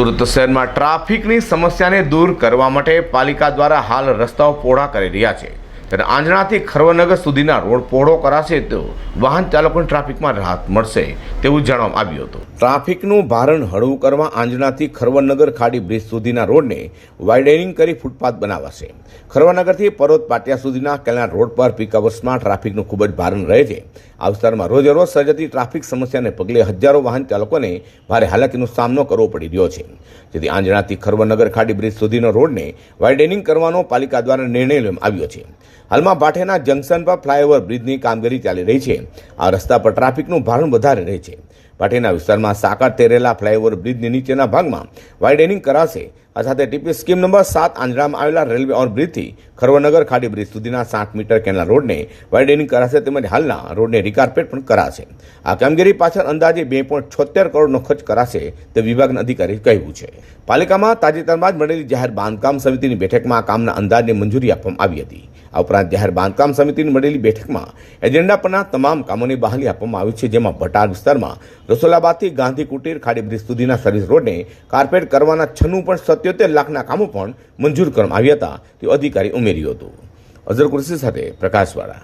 સુરત શહેરમાં ટ્રાફિકની સમસ્યાને દૂર કરવા માટે પાલિકા દ્વારા હાલ રસ્તાઓ પહોળા કરી રહ્યા છે. ત્યારે આંજણાથી ખરવનગર સુધીના રોડ પહોળો કરાશે તો વાહન ચાલકોને ટ્રાફિકમાં રાહત મળશે તેવું જાણવામાં આવ્યું હતું. ટ્રાફિકનું ભારણ હળવું કરવા આંજણાથી ખરવનગર ખાડી બ્રિજ સુધીના રોડને વાઇડનિંગ કરી ફૂટપાથ બનાવાશે. ખરવનગરથી પરોત પાટિયા સુધીના કેનાલ રોડ પર પીક અવર્સમાં ટ્રાફિકનું ખૂબ જ ભારણ રહે છે. આ વિસ્તારમાં રોજે રોજ સર્જાતી ટ્રાફિક સમસ્યાને પગલે હજારો વાહન ચાલકોને ભારે હાલાકીનો સામનો કરવો પડી રહ્યો છે. જેથી આંજણાથી ખરવનગર ખાડી બ્રિજ સુધીનો રોડને વાઇડનિંગ કરવાનો પાલિકા દ્વારા નિર્ણય લેવામાં આવ્યો છે. હાલમાં ભાટેના જંકશન પર ફ્લાયઓવર બ્રિજની કામગીરી ચાલી રહી છે. આ રસ્તા પર ટ્રાફિકનું ભારણ વધારે રહે છે. ભાટેના વિસ્તારમાં સાકર તેરેલા ફ્લાયઓવર બ્રિજની નીચેના ભાગમાં વાઇડેનિંગ કરાશે. આ સાથે ટીપી સ્કીમ નંબર સાત આંજરામાં આવેલા રેલવે ઓવરબ્રિજથી ખરવનગર ખાડી બ્રિજ સુધીના સાઠ મીટર કેનાલ રોડને વાઇડેનિંગ કરાશે તેમજ હાલના રોડને રિકાર્પેટ પણ કરાશે. આ કામગીરી પાછળ અંદાજે બે પોઈન્ટ છોતેર કરોડનો ખર્ચ કરાશે તે વિભાગના અધિકારી કહ્યું છે. પાલિકામાં તાજેતરમાં જ મળેલી જાહેર બાંધકામ સમિતિની બેઠકમાં આ કામના અંદાજને મંજૂરી આપવામાં આવી હતી. આ ઉપરાંત જાહેર બાંધકામ સમિતિની મળેલી બેઠકમાં એજન્ડા પરના તમામ કામોની બહાલી આપવામાં આવી છે, જેમાં ભટાર વિસ્તારમાં રસોલાબાદથી ગાંધી કુટીર ખાડી બ્રિજ સુધીના સર્વિસ રોડને કાર્પેટ કરવાના છન્નું પણ સત્યોતેર લાખના કામો પણ મંજૂર કરવામાં આવ્યા હતા તેવું અધિકારી ઉમેર્યું હતું. અઝર કુરશી સાથે પ્રકાશવાળા